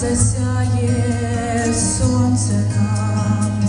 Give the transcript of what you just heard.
засяє сонце нам.